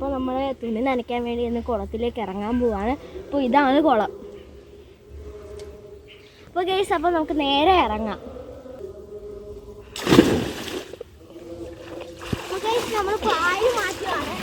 അപ്പോൾ നമ്മൾ തുണി നനയ്ക്കാൻ വേണ്ടി ഇന്ന് കുളത്തിലേക്ക് ഇറങ്ങാൻ പോവാണ്. അപ്പോൾ ഇതാണ് കുളം. അപ്പോൾ ഗൈസ് അപ്പോൾ നമുക്ക് നേരെ ഇറങ്ങാം അപ്പോൾ ഗൈസ് നമ്മൾ പായ മാറ്റുകയാണ്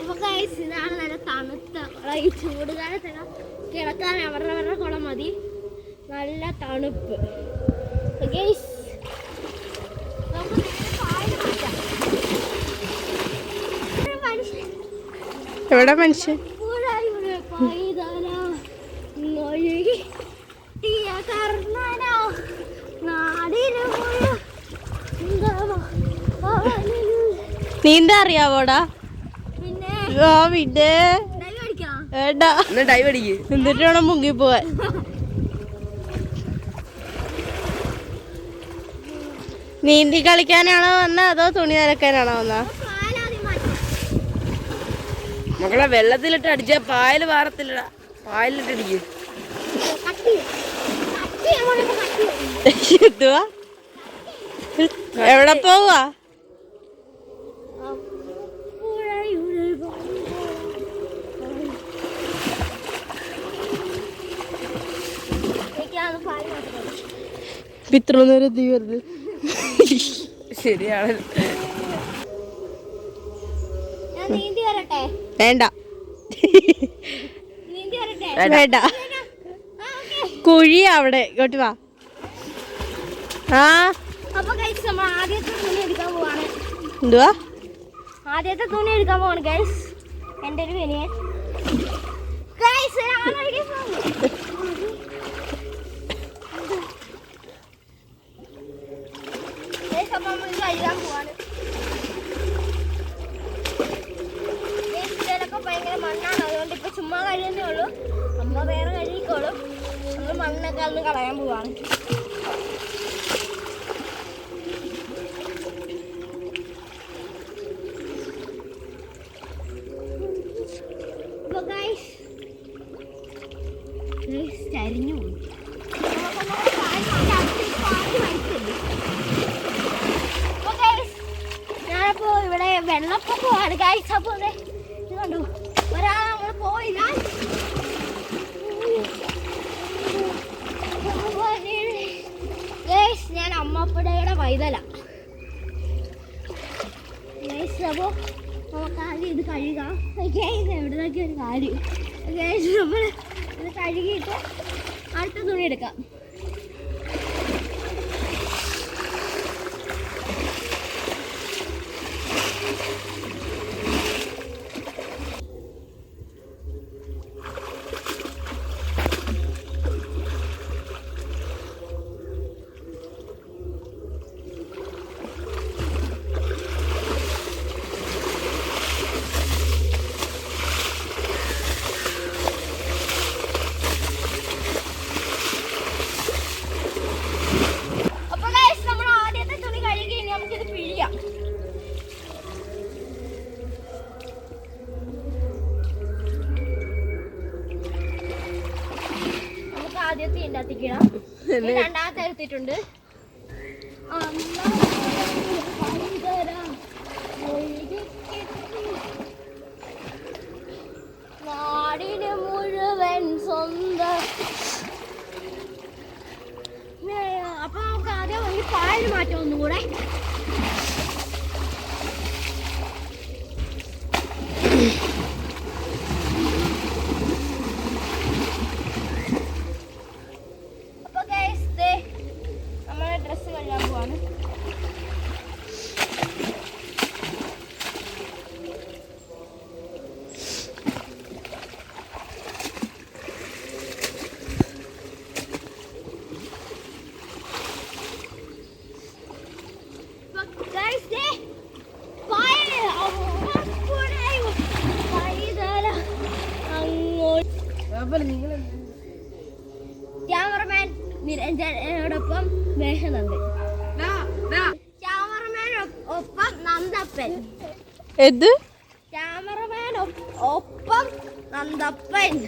അപ്പോൾ ഗൈസ് ഇതാണ് നല്ല തണുത്ത കുളം. ഈ ചൂട് കാലത്തൊക്കെ കിടക്കാൻ അവരുടെ അവരുടെ കുളം മതി. നല്ല തണുപ്പ്. എവിടെ മനുഷ്യൻ. നീന്താ അറിയാവോടാ? പിന്നെ. വേണ്ട. എന്നാ ഡൈവ് അടിക്ക്. എന്നിട്ട് വേണം മുങ്ങി പോവാൻ. നീന്തി കളിക്കാനാണോ വന്ന അതോ തുണി നനക്കാനാണോ വന്ന? മക്കളെ വെള്ളത്തിലിട്ട് അടിച്ച പായൽ പാറത്തില്ലടാ പായലിട്ട് അടിക്ക്. എന്തുവാ? എവിടെ പോവാ? ഇത്ര നേരം തീ വരുന്നത് ശരിയാണ്. വേണ്ട. വേണ്ട. കുഴി അവിടെ. ഇങ്ങോട്ട് വാ. ആ. എന്തുവാ? ആദ്യത്തെ തുണി എടുക്കാൻ പോവാണ് ഗൈസ് എന്റെ ഒരു വിനിയെ ഗൈസ് പാൽ വലിച്ചില്ലേ? അപ്പൊ guys, ഞാനപ്പോ ഇവിടെ വെള്ളപ്പൊക്കമാണ് ദേ ഇത് കണ്ടു? ഒരാൾ നമ്മൾ പോയില്ല ഗൈസ് അമ്മപ്പടയുടെ വൈതല അപ്പോൾ അപ്പോ നമുക്ക് ആദ്യം ഇത് കഴുകാം. ഗൈസ് എവിടുന്നൊക്കെ ഒരു കാര്യം. നമ്മൾ ഇത് കഴുകിയിട്ട് അടുത്ത തുണി എടുക്കാം. ഇനി രണ്ടാമത്തെ എടുത്തിട്ടുണ്ട്. നാടിന് മുഴുവൻ സ്വന്തം. അപ്പൊ നമുക്ക് ആദ്യം ഈ പാൽ മാറ്റം ഒന്നും കൂടെ ക്യാമറമാൻ നിരഞ്ജനോടൊപ്പം മേഘനന്ദൻ ക്യാമറമാൻ ഒപ്പം നന്ദപ്പൻ. എന്ത്? ക്യാമറമാൻ ഒപ്പം നന്ദപ്പൻ.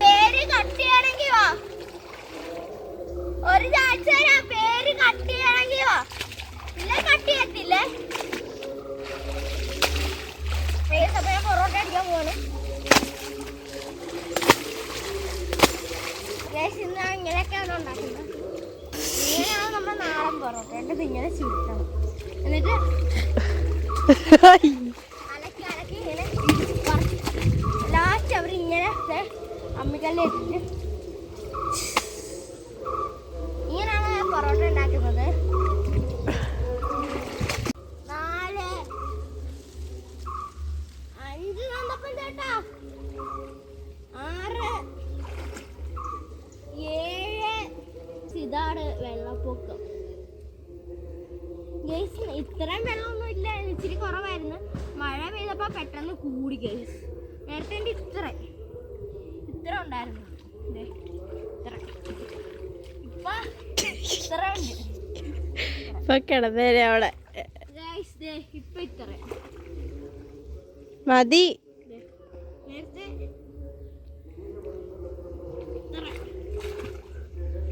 പേര് കട്ടിയാണെങ്കി വാ. ഒരു ചാൻസ് തരാം പേര് കട്ടിയാണെങ്കി വാ ഇല്ല കട്ടി ചെയ്യത്തില്ലേ. ഏത് സമയം പൊറോട്ട അടിക്കാൻ പോവാണ്. ഗൈസ് ഇന്ന് ഞാൻ ഇങ്ങനെയൊക്കെയാണ് ഉണ്ടാക്കുന്നത്. ഇങ്ങനെയാണ് നമ്മൾ നാടൻ പൊറോട്ട. എന്നിട്ട് ഇങ്ങനെ ചുരുട്ടണം എന്നിട്ട് അലക്കി അലക്കി ഇങ്ങനെ ലാസ്റ്റ് അവർ ഇങ്ങനെ അമ്മിക്കല്ലിൽ ഇട്ടിട്ട് ഇങ്ങനെയാണ് ഞാൻ പൊറോട്ട ഉണ്ടാക്കുന്നത് നാല് അഞ്ച് ചേട്ടാ ആറ് ഏഴ് ഇതാണ് വെള്ളപ്പൊക്കം. ഗൈസ് ഇത്രയും വെള്ളമൊന്നും ഇല്ല ഇച്ചിരി കുറവായിരുന്നു. മഴ പെയ്തപ്പോൾ പെട്ടെന്ന് കൂടി ഗൈസ് നേരത്തെ എന്റെ ഇത്ര ഇത്ര ഉണ്ടായിരുന്നു. ഇത്ര. ഇപ്പൊ ഇത്ര ഉണ്ട്. ഇപ്പൊ കിടന്നേരെ അവിടെ. ഇപ്പൊ ഇത്ര. മതി ദേ, നേരത്തെ ഇത്ര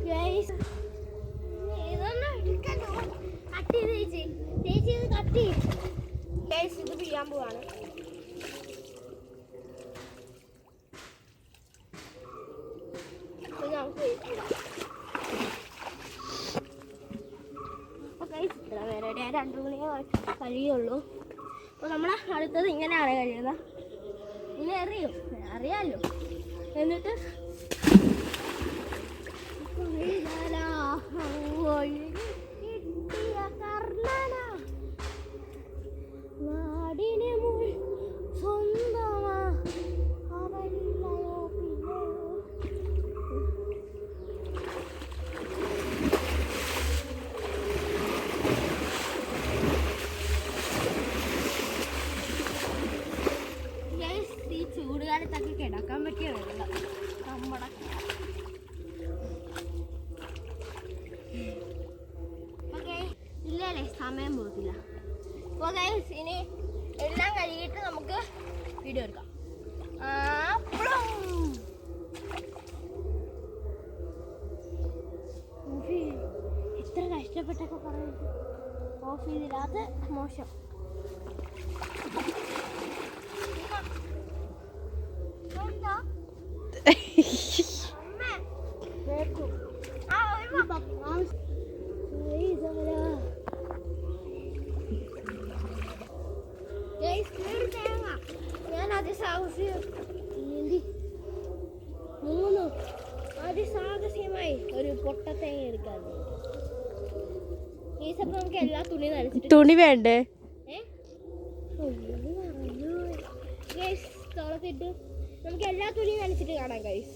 ഗൈസ് ഇതൊന്നും എടുക്കല്ലോ കട്ട് ചെയ്ത് ചേച്ചി ചേച്ചി ഇത് ചെയ്യാൻ പോവാണ് നമുക്ക് ഇത്ര പേരുടെ രണ്ടു മണിയെ കഴിയുള്ളൂ അപ്പോൾ നമ്മൾ അടുത്തത് ഇങ്ങനെയാണ് കഴിയുന്നത് ഇനി അറിയും അറിയാമല്ലോ എന്നിട്ട് കർണന. നാടിനെ മുഴു സ്വന്തമാ അവരില്ലയോ പിന്നെയോ ഈ ചൂടുകാലത്തൊക്കെ കിടക്കാൻ പറ്റിയ വെള്ളം. നമ്മുടെ ഓക്കെ ഇല്ലല്ലേ? സമയം പോകത്തില്ല. അപ്പോൾ ഗൈസ് ഇനി എല്ലാം കഴുകിയിട്ട് നമുക്ക് വീഡിയോ എടുക്കാം. എത്ര കഷ്ടപ്പെട്ടൊക്കെ പറയുന്നത് ഓഫ് ചെയ്തില്ല. അത് മോശം എന്താ അമ്മ കേട്ടു ആ ഒരു ആ ഇതല്ല തേങ്ങ ഞാൻ അതിസാഹസ്യം നീന്തി മൂന്ന് അതിസാഹസ്യമായി ഒരു പൊട്ട തേങ്ങ എടുക്കാൻ ഈ സമയം നമുക്ക് എല്ലാ തുണി നനച്ചിട്ട് തുണി വേണ്ടേ? നമുക്ക് എല്ലാ തുണിയും നനച്ചിട്ട് കാണാം ഗൈസ്